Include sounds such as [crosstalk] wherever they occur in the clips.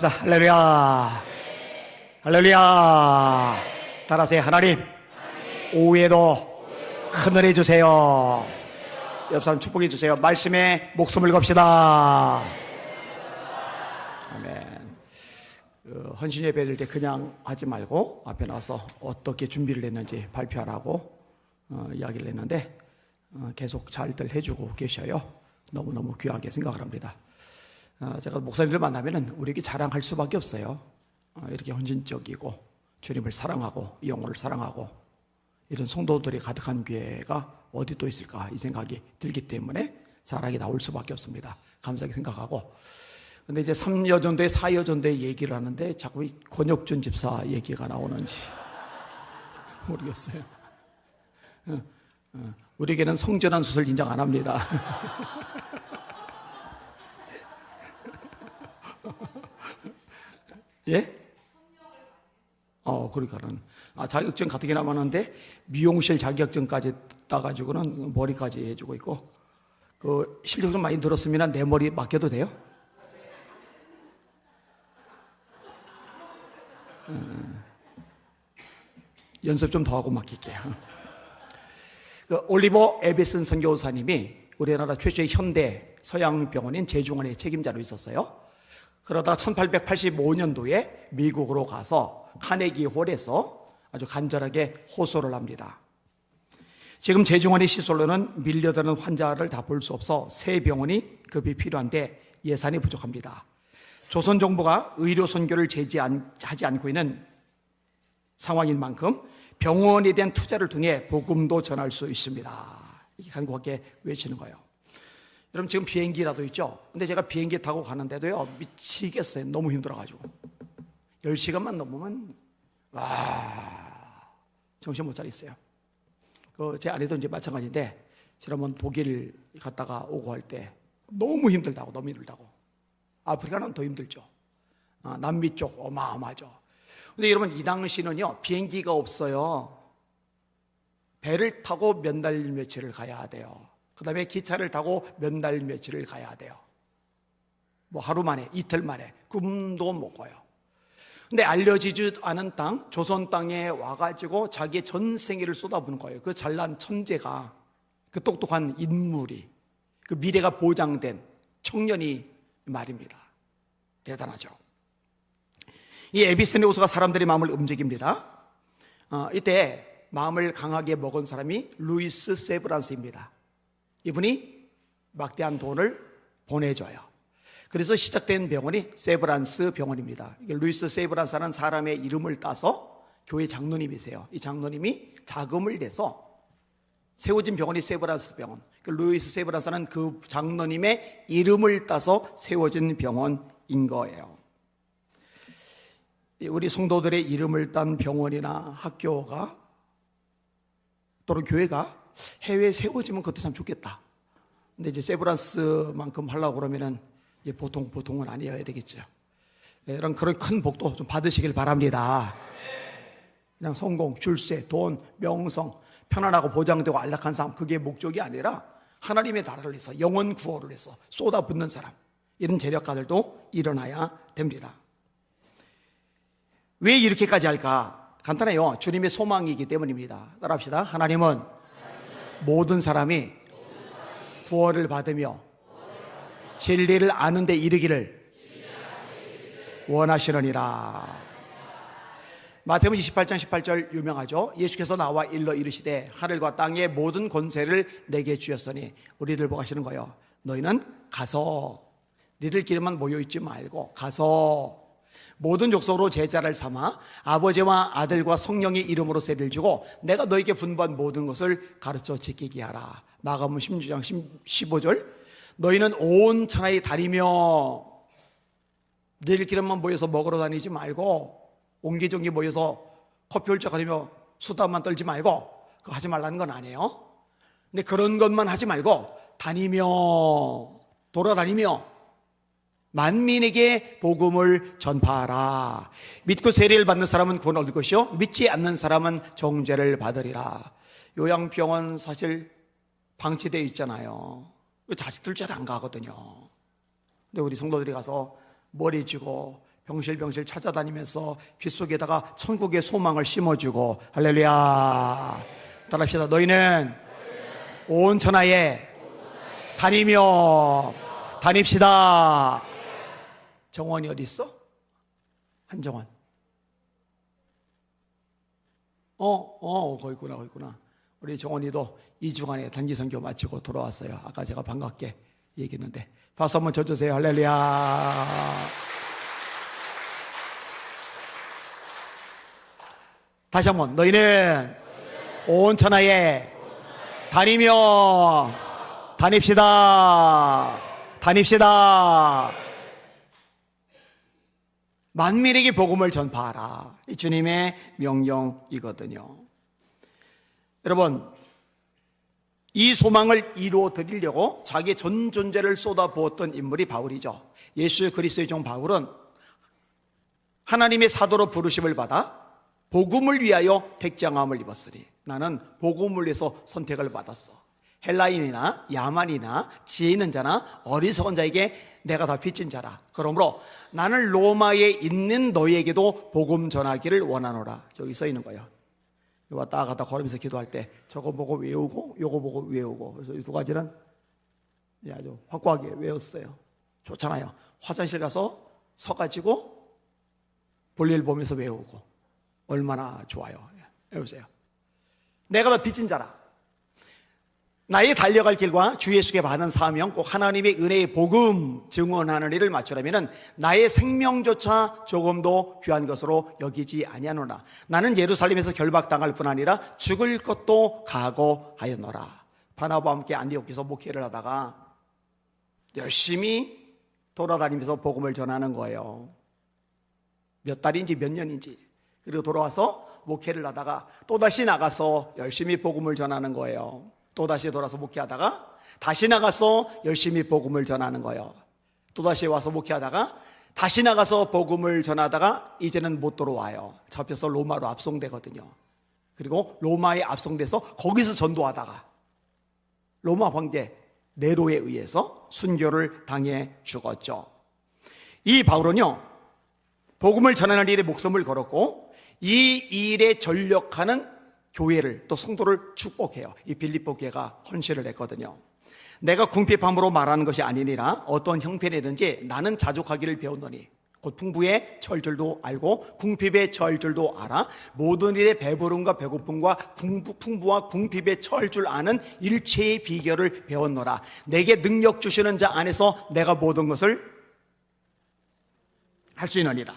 기도합시다. 할렐루야. 할렐루야. 따라하세요. 하나님. 오후에도 큰 은혜 주세요. 옆 사람 축복해 주세요. 말씀에 목숨을 겁시다. 아멘. 그 헌신 예배 드릴 때 그냥 하지 말고 앞에 나와서 어떻게 준비를 했는지 발표하라고 어, 이야기를 했는데 어, 계속 잘들 해주고 계셔요. 너무너무 귀하게 생각을 합니다. 어, 제가 목사님들 만나면은 우리에게 자랑할 수밖에 없어요. 어, 이렇게 헌신적이고 주님을 사랑하고 영혼을 사랑하고 이런 성도들이 가득한 교회가 어디 또 있을까 이 생각이 들기 때문에 자랑이 나올 수밖에 없습니다. 감사하게 생각하고 근데 이제 3여전도에 4여전도에 얘기를 하는데 자꾸 이 권혁준 집사 얘기가 나오는지 [laughs] 모르겠어요. 어, 어, 우리에게는 성전한 수술 인정 안 합니다. [laughs] 예? 어, 그러니까는. 아, 자격증 가뜩이 남았는데, 미용실 자격증까지 따가지고는 머리까지 해주고 있고, 그, 실력 좀 많이 들었으면 내 머리 맡겨도 돼요? 음, 연습 좀 더 하고 맡길게요. 그 올리버 에비슨 선교사님이 우리나라 최초의 현대 서양 병원인 제중원의 책임자로 있었어요. 그러다 1885년도에 미국으로 가서 카네기 홀에서 아주 간절하게 호소를 합니다. 지금 제중원의 시설로는 밀려드는 환자를 다 볼 수 없어 새 병원이 급히 필요한데 예산이 부족합니다. 조선 정부가 의료 선교를 제지하지 않고 있는 상황인 만큼 병원에 대한 투자를 통해 복음도 전할 수 있습니다. 이게 간곡하게 외치는 거예요. 여러분 지금 비행기라도 있죠? 근데 제가 비행기 타고 가는데도요 미치겠어요. 너무 힘들어가지고 10시간만 넘으면 와 정신 못 차리겠어요. 그 제 아내도 이제 마찬가지인데 지난번 독일 갔다가 오고 할 때 너무 힘들다고 너무 힘들다고 아프리카는 더 힘들죠. 아, 남미 쪽 어마어마하죠. 근데 여러분 이 당시는요 비행기가 없어요. 배를 타고 몇달 며칠을 가야 돼요. 그 다음에 기차를 타고 몇달 며칠을 가야 돼요. 뭐 하루 만에 이틀 만에 꿈도 못 꿔요. 근데 알려지지 않은 땅, 조선 땅에 와가지고 자기의 전 생애를 쏟아부는 거예요. 그 잘난 천재가, 그 똑똑한 인물이, 그 미래가 보장된 청년이 말입니다. 대단하죠. 이 에비스네우스가 사람들의 마음을 움직입니다. 어, 이때 마음을 강하게 먹은 사람이 루이스 세브란스입니다. 이분이 막대한 돈을 보내줘요. 그래서 시작된 병원이 세브란스 병원입니다. 루이스 세브란스라는 사람의 이름을 따서 교회 장로님이세요. 이 장로님이 자금을 내서 세워진 병원이 세브란스 병원. 그 루이스 세브란스는 그 장로님의 이름을 따서 세워진 병원인 거예요. 우리 성도들의 이름을 딴 병원이나 학교가 또는 교회가 해외에 세워지면 그것도 참 좋겠다. 근데 이제 세브란스만큼 하려고 그러면은 이제 보통 보통은 아니어야 되겠죠. 네, 이런 그런 큰 복도 좀 받으시길 바랍니다. 그냥 성공, 출세, 돈, 명성, 편안하고 보장되고 안락한 삶 그게 목적이 아니라 하나님의 나라를 위해서 영원 구호를 해서 쏟아붓는 사람 이런 재력가들도 일어나야 됩니다. 왜 이렇게까지 할까? 간단해요. 주님의 소망이기 때문입니다. 따라합시다. 하나님은 모든 사람이 구원을 받으며 진리를 아는 데 이르기를 원하시느니라. 마태복음 28장 18절 유명하죠. 예수께서 나와 일러 이르시되 하늘과 땅의 모든 권세를 내게 주셨으니 우리들 보고 하시는 거예요. 너희는 가서 니들끼리만 모여 있지 말고 가서 모든 족속으로 제자를 삼아 아버지와 아들과 성령의 이름으로 세를 주고 내가 너에게 분부한 모든 것을 가르쳐 지키게 하라. 마가복음 16장 15절 너희는 온 천하에 다니며 내일길에만 모여서 먹으러 다니지 말고 옹기종기 모여서 커피 홀짝 거리며 수다만 떨지 말고 그거 하지 말라는 건 아니에요. 근데 그런 것만 하지 말고 다니며 돌아다니며 만민에게 복음을 전파하라. 믿고 세례를 받는 사람은 구원 얻을 것이요. 믿지 않는 사람은 정죄를 받으리라. 요양병원 사실 방치되어 있잖아요. 그 자식들 잘 안 가거든요. 근데 우리 성도들이 가서 머리 쥐고 병실병실 찾아다니면서 귀 속에다가 천국의 소망을 심어주고 할렐루야. 따라합시다. 너희는 온 천하에 다니며 다닙시다. 정원이 어디 있어? 한정원. 어, 어, 거기 있구나, 거기 있구나. 우리 정원이도 2주간의 단기 선교 마치고 돌아왔어요. 아까 제가 반갑게 얘기했는데. 박수 한번 쳐주세요. 할렐루야. 다시 한번. 너희는 온 천하에 다니며 다닙시다. 다닙시다. 만민에게 복음을 전파하라. 이 주님의 명령이거든요. 여러분, 이 소망을 이루어 드리려고 자기 전 존재를 쏟아 부었던 인물이 바울이죠. 예수 그리스도의 종 바울은 하나님의 사도로 부르심을 받아 복음을 위하여 택장함을 입었으니 나는 복음을 위해서 선택을 받았어. 헬라인이나 야만이나 지혜 있는 자나 어리석은 자에게 내가 다 빚진 자라. 그러므로 나는 로마에 있는 너희에게도 복음 전하기를 원하노라. 저기 써 있는 거예요. 왔다 갔다 걸으면서 기도할 때 저거 보고 외우고 요거 보고 외우고 그래서 이 두 가지는 아주 확고하게 외웠어요. 좋잖아요. 화장실 가서 서가지고 볼일 보면서 외우고 얼마나 좋아요. 외우세요. 내가 더 빚진 자라. 나의 달려갈 길과 주 예수께 받은 사명 꼭 하나님의 은혜의 복음 증언하는 일을 맞추려면 나의 생명조차 조금도 귀한 것으로 여기지 아니하노라. 나는 예루살렘에서 결박당할 뿐 아니라 죽을 것도 각오하였노라. 바나바와 함께 안디옥에서 목회를 하다가 열심히 돌아다니면서 복음을 전하는 거예요. 몇 달인지 몇 년인지. 그리고 돌아와서 목회를 하다가 또다시 나가서 열심히 복음을 전하는 거예요 또다시 돌아서 목회하다가 다시 나가서 열심히 복음을 전하는 거예요. 또다시 와서 목회하다가 다시 나가서 복음을 전하다가 이제는 못 들어와요. 잡혀서 로마로 압송되거든요. 그리고 로마에 압송돼서 거기서 전도하다가 로마 황제 네로에 의해서 순교를 당해 죽었죠. 이 바울은요, 복음을 전하는 일에 목숨을 걸었고 이 일에 전력하는 교회를 또 성도를 축복해요. 이 빌립보 교회가 헌신을 했거든요. 내가 궁핍함으로 말하는 것이 아니니라 어떤 형편이든지 나는 자족하기를 배웠노니 곧 풍부의 철줄도 알고 궁핍의 철줄도 알아 모든 일의 배부름과 배고픔과 풍부와 궁핍의 철줄 아는 일체의 비결을 배웠노라 내게 능력 주시는 자 안에서 내가 모든 것을 할 수 있느니라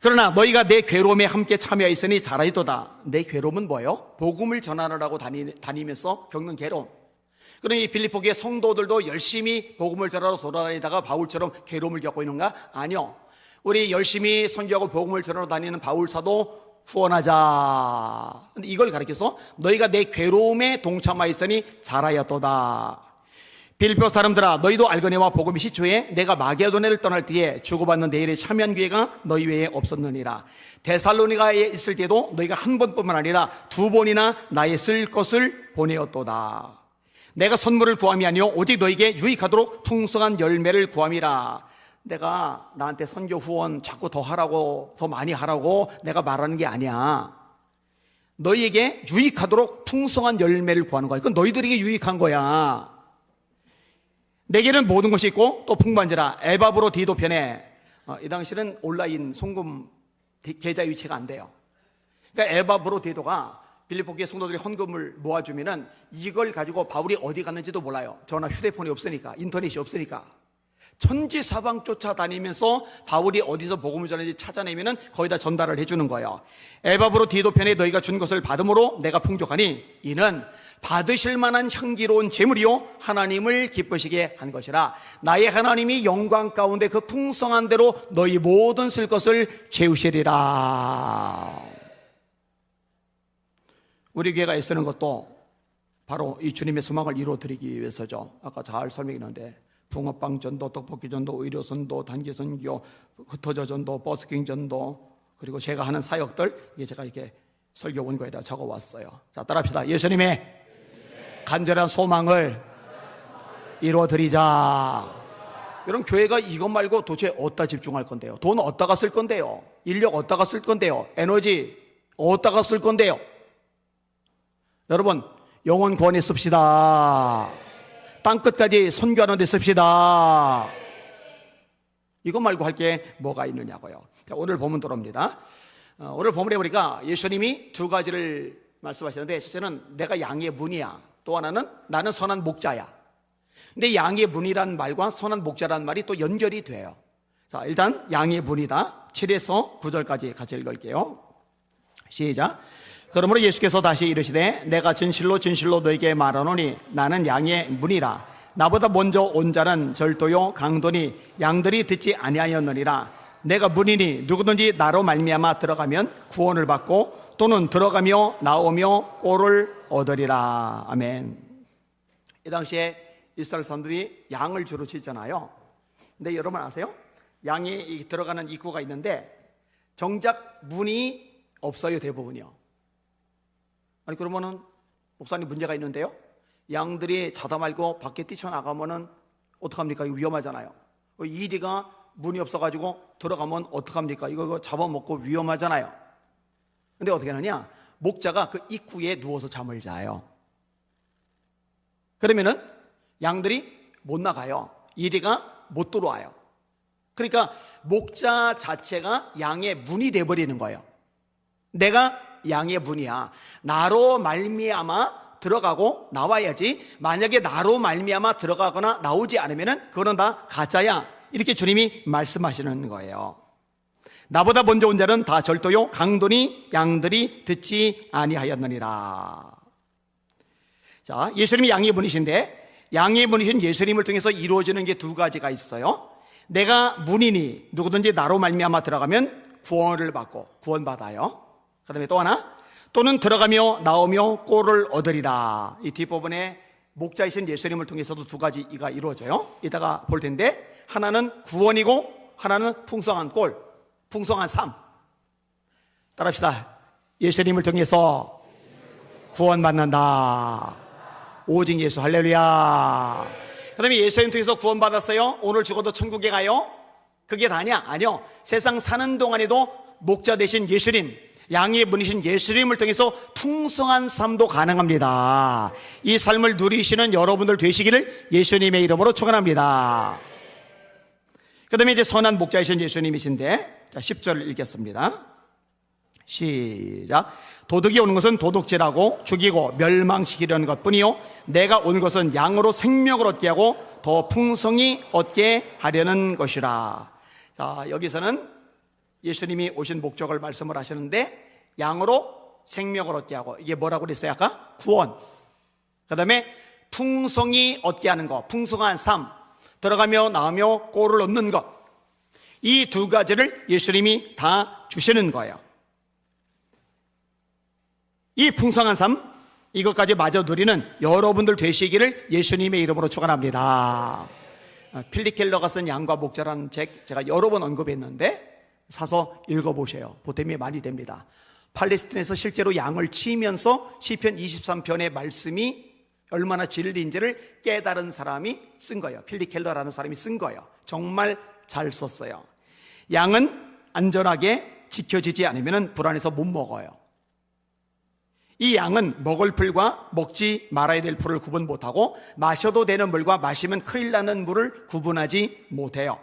그러나 너희가 내 괴로움에 함께 참여했으니 잘하이도다. 내 괴로움은 뭐예요? 복음을 전하느라고 다니, 다니면서 겪는 괴로움. 그러니 빌리포기의 성도들도 열심히 복음을 전하러 돌아다니다가 바울처럼 괴로움을 겪고 있는가? 아니요. 우리 열심히 선교하고 복음을 전하러 다니는 바울사도 후원하자. 근데 이걸 가르쳐서 너희가 내 괴로움에 동참하였으니 잘하였도다. 빌보 사람들아 너희도 알거니와 복음이 시초에 내가 마게도네를 떠날 때에 주고받는 내일의 참여한 기회가 너희 외에 없었느니라 데살로니가에 있을 때도 너희가 한 번뿐만 아니라 두 번이나 나의 쓸 것을 보내었도다 내가 선물을 구함이 아니요 오직 너에게 유익하도록 풍성한 열매를 구함이라 내가 나한테 선교 후원 자꾸 더 하라고 더 많이 하라고 내가 말하는 게 아니야 너희에게 유익하도록 풍성한 열매를 구하는 거야. 그건 너희들에게 유익한 거야. 내게는 모든 것이 있고 또 풍부한지라 에바브로 디도 편에 어, 이 당시는 온라인 송금 계좌 유치가 안 돼요. 그러니까 에바브로 디도가 빌리포기의 성도들이 헌금을 모아주면은 이걸 가지고 바울이 어디 갔는지도 몰라요. 전화 휴대폰이 없으니까 인터넷이 없으니까 천지 사방 쫓아다니면서 바울이 어디서 복음을 전하는지 찾아내면은 거기다 전달을 해주는 거예요. 에바브로 디도 편에 너희가 준 것을 받음으로 내가 풍족하니 이는 받으실 만한 향기로운 재물이요 하나님을 기쁘시게 한 것이라. 나의 하나님이 영광 가운데 그 풍성한 대로 너희 모든 쓸 것을 채우시리라. 우리 교회가 애쓰는 것도 바로 이 주님의 소망을 이루어드리기 위해서죠. 아까 잘 설명했는데 붕어빵 전도, 떡볶이 전도, 의료 선도, 단기 선교, 흩어져 전도, 버스킹 전도 그리고 제가 하는 사역들 이게 제가 이렇게 설교 원고에다 적어 왔어요. 자 따라합시다. 예수님의 간절한 소망을 이루어드리자. 여러분 교회가 이것 말고 도대체 어디다 집중할 건데요? 돈 어디다가 쓸 건데요? 인력 어디다가 쓸 건데요? 에너지 어디다가 쓸 건데요? 여러분 영혼 구원에 씁시다. 땅끝까지 선교하는 데 씁시다. 이것 말고 할 게 뭐가 있느냐고요. 자, 오늘 본문 들어옵니다. 어, 오늘 본문에 보니까 예수님이 두 가지를 말씀하시는데 첫째는 내가 양의 문이야. 또 하나는 나는 선한 목자야. 근데 양의 문이란 말과 선한 목자란 말이 또 연결이 돼요. 자, 일단 양의 문이다. 7에서 9절까지 같이 읽을게요. 시작. 그러므로 예수께서 다시 이르시되 내가 진실로 진실로 너에게 말하노니 나는 양의 문이라 나보다 먼저 온 자는 절도요 강도니 양들이 듣지 아니하였느니라 내가 문이니 누구든지 나로 말미암아 들어가면 구원을 받고 또는 들어가며 나오며 꼴을 얻으리라 아멘 이 당시에 이스라엘 사람들이 양을 주로 치잖아요 근데 여러분 아세요? 양이 들어가는 입구가 있는데 정작 문이 없어요 대부분이요 아니 그러면은 목사님 문제가 있는데요. 양들이 자다 말고 밖에 뛰쳐나가면은 어떡합니까? 이거 위험하잖아요. 이리가 문이 없어가지고 들어가면 어떡합니까? 이거, 이거 잡아먹고 위험하잖아요. 근데 어떻게 하느냐? 목자가 그 입구에 누워서 잠을 자요. 그러면은 양들이 못 나가요. 이리가 못 들어와요. 그러니까 목자 자체가 양의 문이 돼 버리는 거예요. 내가 양의 분이야. 나로 말미암아 들어가고 나와야지. 만약에 나로 말미암아 들어가거나 나오지 않으면은 그거는 다 가짜야. 이렇게 주님이 말씀하시는 거예요. 나보다 먼저 온 자는 다 절도요 강도니 양들이 듣지 아니하였느니라. 자, 예수님이 양의 분이신데 양의 분이신 예수님을 통해서 이루어지는 게 두 가지가 있어요. 내가 문이니 누구든지 나로 말미암아 들어가면 구원을 받고 구원받아요. 그 다음에 또 하나 또는 들어가며 나오며 꼴을 얻으리라 이 뒷부분에 목자이신 예수님을 통해서도 두 가지가 이루어져요 이따가 볼 텐데 하나는 구원이고 하나는 풍성한 꼴 풍성한 삶. 따라합시다. 예수님을 통해서 구원받는다. 오직 예수 할렐루야. 그 다음에 예수님 통해서 구원받았어요? 오늘 죽어도 천국에 가요? 그게 다냐 아니요. 세상 사는 동안에도 목자 되신 예수님 양의 분이신 예수님을 통해서 풍성한 삶도 가능합니다. 이 삶을 누리시는 여러분들 되시기를 예수님의 이름으로 축원합니다. 그 다음에 이제 선한 목자이신 예수님이신데, 자, 10절 읽겠습니다. 시작. 도둑이 오는 것은 도둑질하고 죽이고 멸망시키려는 것 뿐이요. 내가 온 것은 양으로 생명을 얻게 하고 더 풍성히 얻게 하려는 것이라. 자, 여기서는 예수님이 오신 목적을 말씀을 하시는데 양으로 생명을 얻게 하고 이게 뭐라고 그랬어요 아까? 구원 그 다음에 풍성이 얻게 하는 것 풍성한 삶 들어가며 나오며 꼴을 얻는 것 이 두 가지를 예수님이 다 주시는 거예요 이 풍성한 삶 이것까지 마저 누리는 여러분들 되시기를 예수님의 이름으로 축원합니다. 필리 켈러가 쓴 양과 목자라는 책 제가 여러 번 언급했는데 사서 읽어보세요. 보탬이 많이 됩니다. 팔레스틴에서 실제로 양을 치면서 시편 23편의 말씀이 얼마나 진리인지를 깨달은 사람이 쓴 거예요. 필리 켈러라는 사람이 쓴 거예요. 정말 잘 썼어요. 양은 안전하게 지켜지지 않으면 불안해서 못 먹어요. 이 양은 먹을 풀과 먹지 말아야 될 풀을 구분 못하고 마셔도 되는 물과 마시면 큰일 나는 물을 구분하지 못해요.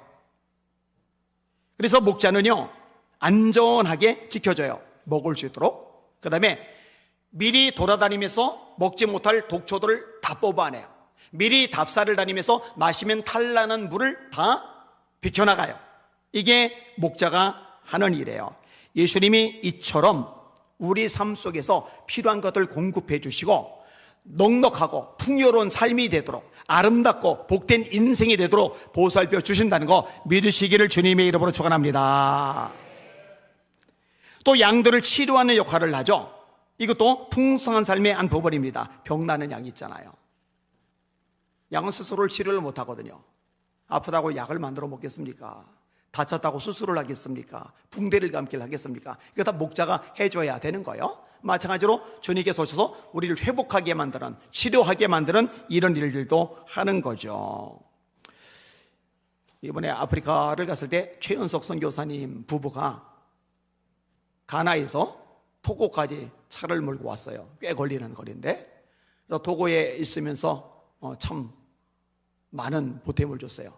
그래서 목자는요, 안전하게 지켜줘요. 먹을 수 있도록. 그 다음에 미리 돌아다니면서 먹지 못할 독초들을 다 뽑아내요. 미리 답사를 다니면서 마시면 탈나는 물을 다 비켜나가요. 이게 목자가 하는 일이에요. 예수님이 이처럼 우리 삶 속에서 필요한 것들 공급해 주시고 넉넉하고 풍요로운 삶이 되도록 아름답고 복된 인생이 되도록 보살펴 주신다는 거 믿으시기를 주님의 이름으로 축원합니다. 또 양들을 치료하는 역할을 하죠. 이것도 풍성한 삶의 한 부분입니다. 병나는 양이 있잖아요. 양은 스스로를 치료를 못 하거든요. 아프다고 약을 만들어 먹겠습니까? 다쳤다고 수술을 하겠습니까? 붕대를 감기를 하겠습니까? 이거 다 목자가 해줘야 되는 거예요. 마찬가지로 주님께서 오셔서 우리를 회복하게 만드는, 치료하게 만드는 이런 일들도 하는 거죠. 이번에 아프리카를 갔을 때 최연석 선교사님 부부가 가나에서 토고까지 차를 몰고 왔어요. 꽤 걸리는 거리인데 토고에 있으면서 어, 참 많은 보탬을 줬어요.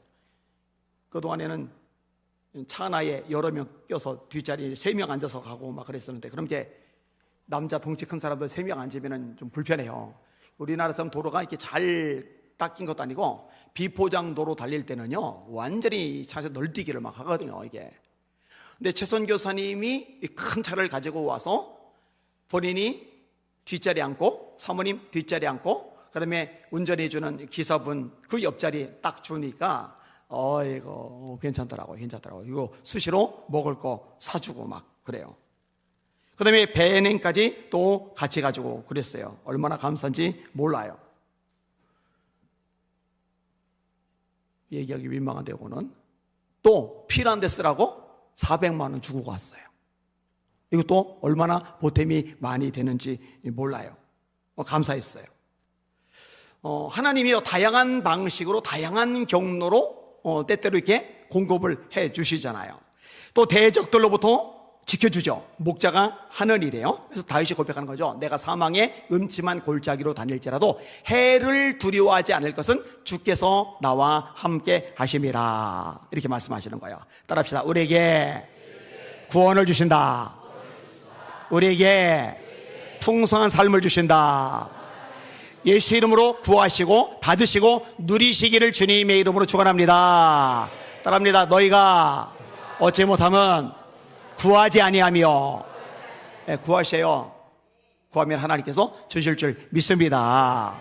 그동안에는 차 하나에 여러 명 껴서 뒷자리에 세 명 앉아서 가고 막 그랬었는데 그럼 이제 남자 덩치 큰 사람들 세 명 앉으면 좀 불편해요. 우리나라에서는 도로가 이렇게 잘 닦인 것도 아니고 비포장 도로 달릴 때는요 완전히 차에서 널뛰기를 막 하거든요 이게. 근데 최선 교사님이 이큰 차를 가지고 와서 본인이 뒷자리 앉고 사모님 뒷자리 앉고 그다음에 운전해주는 기사분 그 옆자리 딱 주니까 어이거 괜찮더라고 괜찮더라고 이거 수시로 먹을 거 사주고 막 그래요. 그다음에 배행까지 또 같이 가지고 그랬어요. 얼마나 감사한지 몰라요. 얘기하기 민망한데 요거는 또 필요한 데 쓰라고 400만 원 주고 갔어요. 이것도 얼마나 보탬이 많이 되는지 몰라요. 어, 감사했어요. 어, 하나님이요 다양한 방식으로 다양한 경로로 어, 때때로 이렇게 공급을 해 주시잖아요. 또 대적들로부터 지켜주죠. 목자가 하는 일이에요. 그래서 다윗이 고백하는 거죠. 내가 사망의 음침한 골짜기로 다닐지라도 해를 두려워하지 않을 것은 주께서 나와 함께 하심이라. 이렇게 말씀하시는 거예요. 따라합시다. 우리에게 구원을 주신다. 우리에게 풍성한 삶을 주신다. 예수 이름으로 구하시고 받으시고 누리시기를 주님의 이름으로 축원합니다. 따라합니다. 너희가 어찌 못하면 구하지 아니하며 네, 구하셔요. 구하면 하나님께서 주실 줄 믿습니다.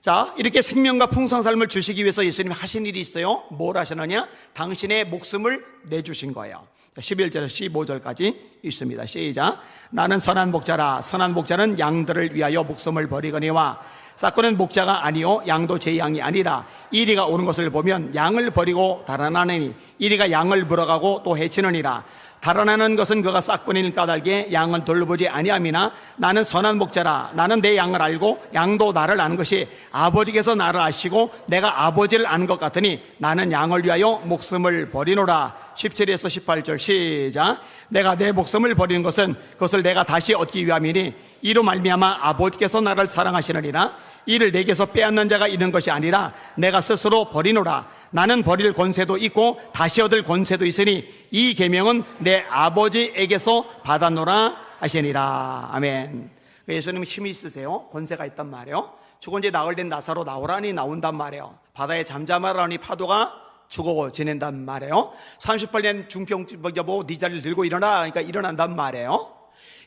자, 이렇게 생명과 풍성한 삶을 주시기 위해서 예수님이 하신 일이 있어요. 뭘 하셨느냐? 당신의 목숨을 내주신 거예요. 11절에서 15절까지 있습니다. 시작. 나는 선한 목자라. 선한 목자는 양들을 위하여 목숨을 버리거니와 사건은 목자가 아니요 양도 제 양이 아니라 이리가 오는 것을 보면 양을 버리고 달아나느니 이리가 양을 물어가고 또 해치느니라 달아나는 것은 그가 싹군일 까닭에 양은 돌보지 아니함이나 나는 선한 목자라. 나는 내 양을 알고 양도 나를 아는 것이 아버지께서 나를 아시고 내가 아버지를 아는 것 같으니 나는 양을 위하여 목숨을 버리노라. 17에서 18절 시작. 내가 내 목숨을 버리는 것은 그것을 내가 다시 얻기 위함이니 이로 말미암아 아버지께서 나를 사랑하시느니라 이를 내게서 빼앗는 자가 있는 것이 아니라 내가 스스로 버리노라. 나는 버릴 권세도 있고 다시 얻을 권세도 있으니 이 계명은 내 아버지에게서 받았노라 하시니라. 아멘. 예수님 힘이 있으세요? 권세가 있단 말이에요? 죽은 지 나흘 된 나사로 나오라니 나온단 말이에요. 바다에 잠잠하라니 파도가 죽어 지낸단 말이에요 38년 중병 여보 네 자리를 들고 일어나. 그러니까 일어난단 말이에요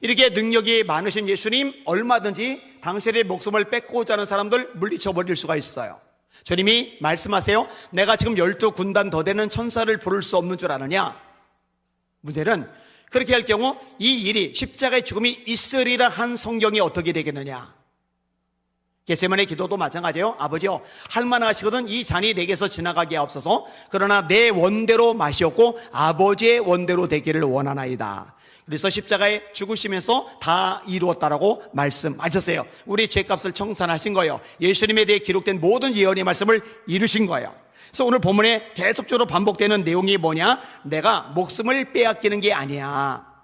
이렇게 능력이 많으신 예수님 얼마든지 당신의 목숨을 뺏고자 하는 사람들 물리쳐 버릴 수가 있어요. 주님이 말씀하세요. 내가 지금 열두 군단 더 되는 천사를 부를 수 없는 줄 아느냐? 문제는 그렇게 할 경우 이 일이 십자가의 죽음이 있으리라 한 성경이 어떻게 되겠느냐? 게세만의 기도도 마찬가지예요. 아버지요, 할만하시거든 이 잔이 내게서 지나가게 하옵소서. 그러나 내 원대로 마시었고 아버지의 원대로 되기를 원하나이다. 그래서 십자가에 죽으시면서 다 이루었다라고 말씀하셨어요. 우리 죄값을 청산하신 거예요. 예수님에 대해 기록된 모든 예언의 말씀을 이루신 거예요. 그래서 오늘 본문에 계속적으로 반복되는 내용이 뭐냐? 내가 목숨을 빼앗기는 게 아니야.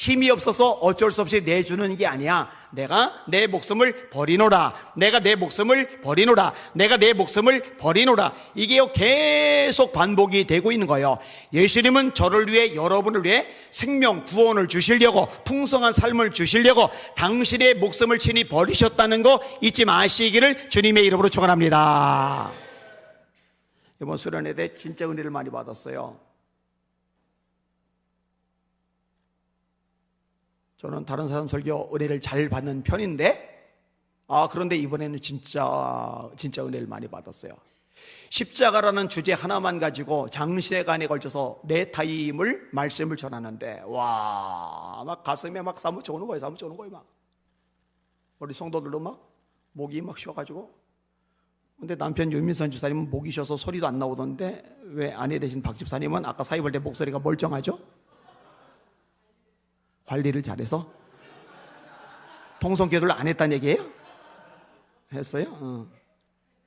힘이 없어서 어쩔 수 없이 내주는 게 아니야. 내가 내 목숨을 버리노라. 내가 내 목숨을 버리노라. 내가 내 목숨을 버리노라. 이게 계속 반복이 되고 있는 거예요. 예수님은 저를 위해 여러분을 위해 생명 구원을 주시려고 풍성한 삶을 주시려고 당신의 목숨을 친히 버리셨다는 거 잊지 마시기를 주님의 이름으로 축원합니다. 이번 수련회 때 진짜 은혜를 많이 받았어요. 저는 다른 사람 설교 은혜를 잘 받는 편인데, 아, 그런데 이번에는 진짜, 진짜 은혜를 많이 받았어요. 십자가라는 주제 하나만 가지고 장시간에 걸쳐서 네 타임을 말씀을 전하는데, 와, 막 가슴에 막 사무쳐 오는 거예요, 사무쳐 오는 거예요, 막. 우리 성도들도 막, 목이 막 쉬어가지고. 근데 남편 윤민선 주사님은 목이 쉬어서 소리도 안 나오던데, 왜 아내 되신 박 집사님은 아까 사입할 때 목소리가 멀쩡하죠? 관리를 잘해서 통성기도를 안 했다는 얘기예요? 했어요? 어.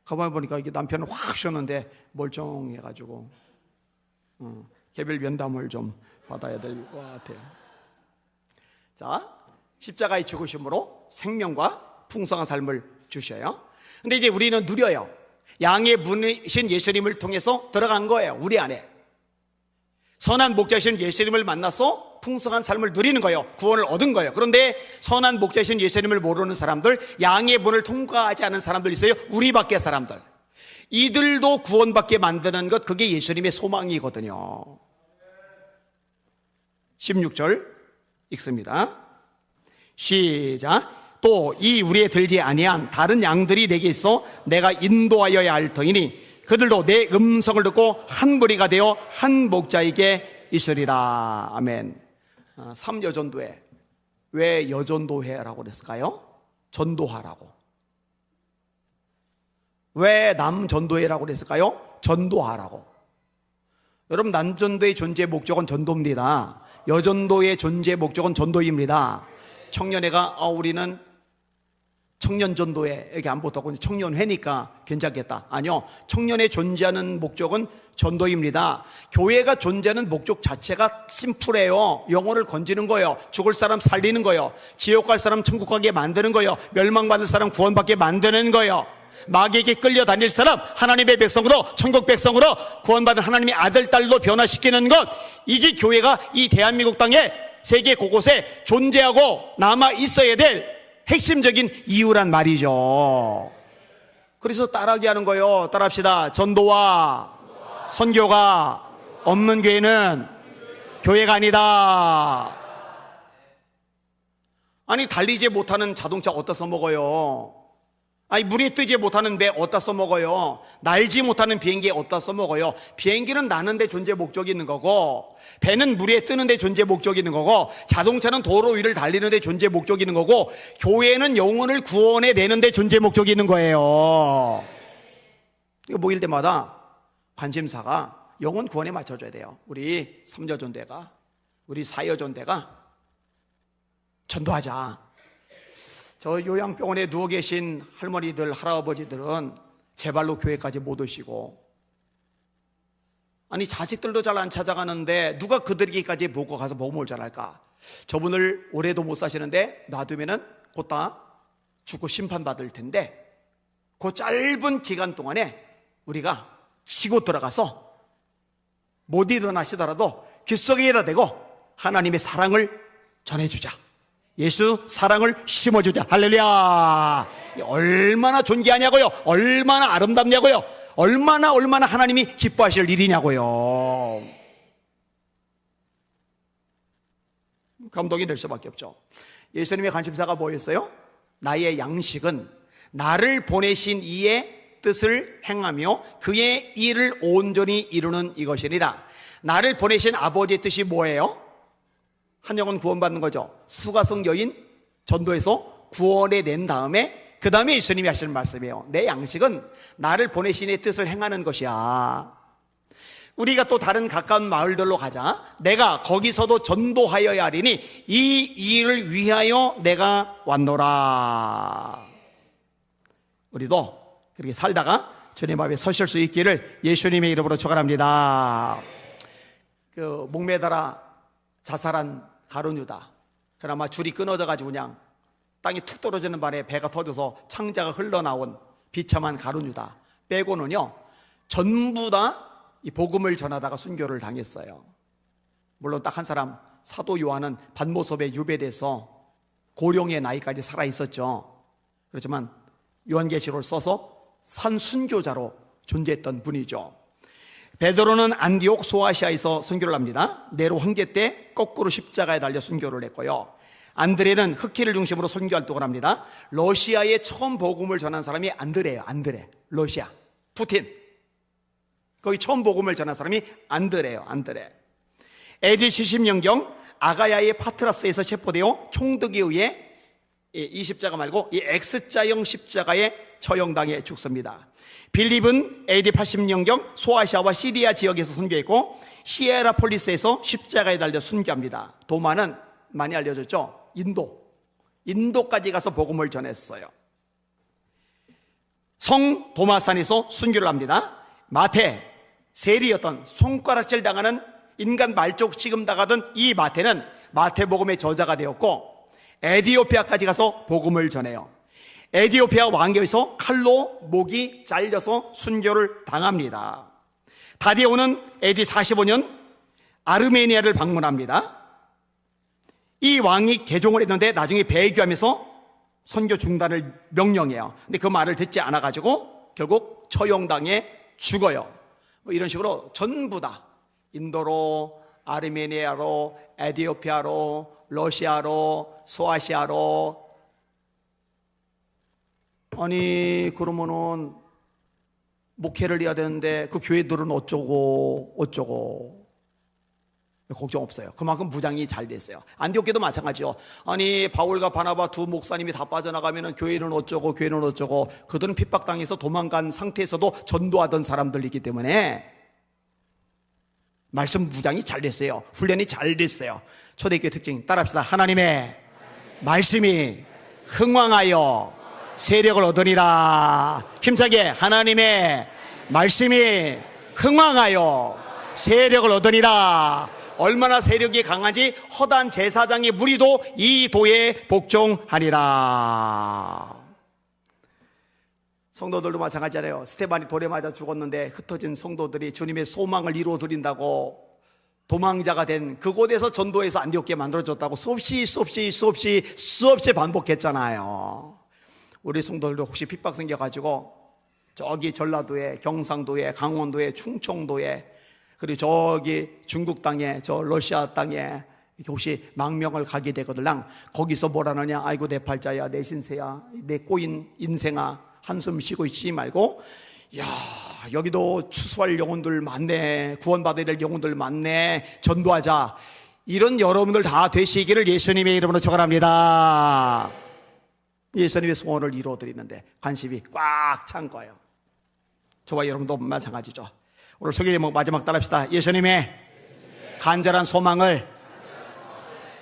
가만히 보니까 이게 남편은 확 쉬었는데 멀쩡해가지고 어, 개별 면담을 좀 받아야 될 것 같아요. 자, 십자가의 죽으심으로 생명과 풍성한 삶을 주셔요. 근데 이제 우리는 누려요. 양의 문이신 예수님을 통해서 들어간 거예요. 우리 안에. 선한 목자신 예수님을 만나서 풍성한 삶을 누리는 거예요. 구원을 얻은 거예요. 그런데 선한 목자신 예수님을 모르는 사람들, 양의 문을 통과하지 않은 사람들 있어요. 우리 밖의 사람들. 이들도 구원받게 만드는 것, 그게 예수님의 소망이거든요. 16절 읽습니다. 시작. 또 이 우리에 들지 아니한 다른 양들이 내게 있어 내가 인도하여야 할 터이니 그들도 내 음성을 듣고 한 무리가 되어 한 목자에게 있으리라. 아멘. 아, 삼여전도회. 왜 여전도회라고 그랬을까요? 전도하라고. 왜 남전도회라고 그랬을까요? 전도하라고. 여러분, 남전도의 존재 목적은 전도입니다. 여전도의 존재 목적은 전도입니다. 청년회가, 아, 우리는 청년 전도회, 여기 안 붙었고, 청년회니까 괜찮겠다. 아니요. 청년회 존재하는 목적은 전도입니다. 교회가 존재하는 목적 자체가 심플해요. 영혼을 건지는 거예요. 죽을 사람 살리는 거예요. 지옥 갈 사람 천국 가게 만드는 거예요. 멸망받을 사람 구원받게 만드는 거예요. 마귀에게 끌려다닐 사람 하나님의 백성으로 천국 백성으로 구원받은 하나님의 아들 딸로 변화시키는 것 이게 교회가 이 대한민국 땅에 세계 곳곳에 존재하고 남아 있어야 될 핵심적인 이유란 말이죠. 그래서 따라하게 하는 거예요. 따라합시다. 전도와 선교가 없는 교회는 교회가 아니다. 아니 달리지 못하는 자동차 어디다 써먹어요? 아니 물에 뜨지 못하는 배 어디다 써먹어요? 날지 못하는 비행기 어디다 써먹어요? 비행기는 나는데 존재 목적이 있는 거고 배는 물에 뜨는데 존재 목적이 있는 거고 자동차는 도로 위를 달리는데 존재 목적이 있는 거고 교회는 영혼을 구원해 내는데 존재 목적이 있는 거예요. 이거 모일 때마다 관심사가 영혼 구원에 맞춰줘야 돼요. 우리 삼여전대가 우리 사여전대가 전도하자. 저 요양병원에 누워 계신 할머니들, 할아버지들은 제 발로 교회까지 못 오시고 아니 자식들도 잘 안 찾아가는데 누가 그들에게까지 보고 가서 복음을 전할까? 저분을 오래도 못 사시는데 놔두면은 곧 다 죽고 심판받을 텐데 그 짧은 기간 동안에 우리가 치고 들어가서 못 일어나시더라도 귓속에다 대고 하나님의 사랑을 전해주자. 예수 사랑을 심어주자. 할렐루야. 얼마나 존귀하냐고요. 얼마나 아름답냐고요. 얼마나 얼마나 하나님이 기뻐하실 일이냐고요. 감동이 될 수밖에 없죠. 예수님의 관심사가 뭐였어요? 나의 양식은 나를 보내신 이의 뜻을 행하며 그의 일을 온전히 이루는 이것이니라. 나를 보내신 아버지의 뜻이 뭐예요? 한 영혼 구원받는 거죠. 수가성 여인 전도해서 구원해 낸 다음에 그 다음에 예수님이 하시는 말씀이에요. 내 양식은 나를 보내신 이의 뜻을 행하는 것이야. 우리가 또 다른 가까운 마을들로 가자. 내가 거기서도 전도하여야 하리니 이 일을 위하여 내가 왔노라. 우리도 그렇게 살다가 주님 앞에 서실 수 있기를 예수님의 이름으로 축원합니다. 그 목매달아 자살한 가론유다. 그나마 줄이 끊어져 가지고 그냥 땅이 툭 떨어지는 바람에 배가 터져서 창자가 흘러나온 비참한 가론유다. 빼고는요 전부 다 이 복음을 전하다가 순교를 당했어요. 물론 딱 한 사람 사도 요한은 반모섭에 유배돼서 고령의 나이까지 살아 있었죠. 그렇지만 요한계시록을 써서 산순교자로 존재했던 분이죠. 베드로는 안디옥 소아시아에서 순교를 합니다. 네로 황제 때 거꾸로 십자가에 달려 순교를 했고요. 안드레는 흑기를 중심으로 선교 활동을 합니다. 러시아에 처음 복음을 전한 사람이 안드레예요. 안드레. 러시아. 푸틴. 거기 처음 복음을 전한 사람이 안드레예요. 안드레. AD 70년경 아가야의 파트라스에서 체포되어 총독에 의해 이 십자가 말고 이 X자형 십자가에 처형당해 죽습니다. 빌립은 AD 80년경 소아시아와 시리아 지역에서 순교했고 히에라폴리스에서 십자가에 달려 순교합니다. 도마는 많이 알려졌죠. 인도. 인도까지 가서 복음을 전했어요. 성 도마산에서 순교를 합니다. 마태 세리였던 손가락질 당하는 인간 말족 취급 당하던 이 마태는 마태복음의 저자가 되었고 에디오피아까지 가서 복음을 전해요. 에디오피아 왕교에서 칼로 목이 잘려서 순교를 당합니다. 다디오는 에디 45년 아르메니아를 방문합니다. 이 왕이 개종을 했는데 나중에 배교하면서 선교 중단을 명령해요. 근데 그 말을 듣지 않아가지고 결국 처형당해 죽어요. 뭐 이런 식으로 전부 다 인도로, 아르메니아로, 에디오피아로, 러시아로, 소아시아로. 아니, 그러면은 목회를 해야 되는데 그 교회들은 어쩌고, 어쩌고. 걱정 없어요. 그만큼 무장이 잘 됐어요. 안디옥교도 마찬가지요. 아니 바울과 바나바 두 목사님이 다 빠져나가면은 교회는 어쩌고 교회는 어쩌고 그들은 핍박당해서 도망간 상태에서도 전도하던 사람들이기 때문에 말씀 무장이 잘 됐어요. 훈련이 잘 됐어요. 초대교회 특징 따라합시다. 하나님의 말씀이 흥왕하여 세력을 얻으니라. 힘차게 하나님의 말씀이 흥왕하여 세력을 얻으니라. 얼마나 세력이 강한지 허단 제사장의 무리도 이 도에 복종하니라. 성도들도 마찬가지잖아요. 스테반이 돌에 맞아 죽었는데 흩어진 성도들이 주님의 소망을 이루어 드린다고 도망자가 된 그곳에서 전도해서 안디옥게 만들어줬다고 수없이 수없이 수없이 수없이 반복했잖아요. 우리 성도들도 혹시 핍박 생겨가지고 저기 전라도에 경상도에 강원도에 충청도에 그리고 저기 중국 땅에 저 러시아 땅에 혹시 망명을 가게 되거들랑 거기서 뭐라느냐? 아이고 내 팔자야 내 신세야 내 꼬인 인생아 한숨 쉬고 있지 말고. 야 여기도 추수할 영혼들 많네. 구원받아야 될 영혼들 많네. 전도하자. 이런 여러분들 다 되시기를 예수님의 이름으로 축원합니다. 예수님의 소원을 이루어드리는데 관심이 꽉 찬 거예요. 저와 여러분도 마찬가지죠. 오늘 소개 제목 마지막 따라합시다. 예수님의 간절한 소망을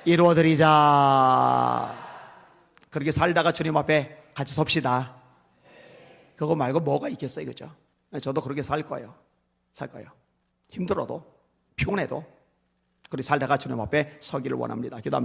이루어드리자. 그렇게 살다가 주님 앞에 같이 섭시다. 그거 말고 뭐가 있겠어요, 그죠? 저도 그렇게 살 거예요. 살 거예요. 힘들어도, 피곤해도, 그렇게 살다가 주님 앞에 서기를 원합니다. 기도합니다.